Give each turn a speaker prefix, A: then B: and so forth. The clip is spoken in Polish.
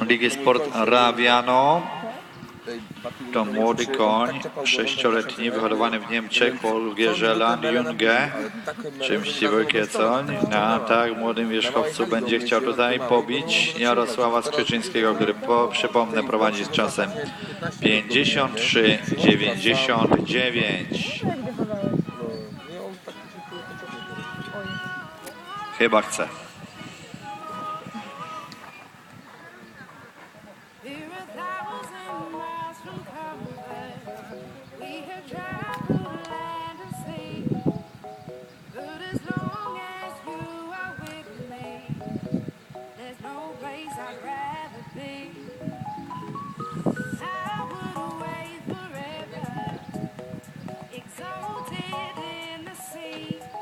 A: Ligi Sport Rawiano. To młody koń, sześcioletni, wyhodowany w Niemczech, Paul Gierzeland Junge, czy Mściwy Kiecoń. Na tak młodym wierzchowcu będzie chciał tutaj pobić Jarosława Skrzyczyńskiego, który po, przypomnę prowadzi z czasem 53-99. Chyba chce.
B: Exalted in the sea.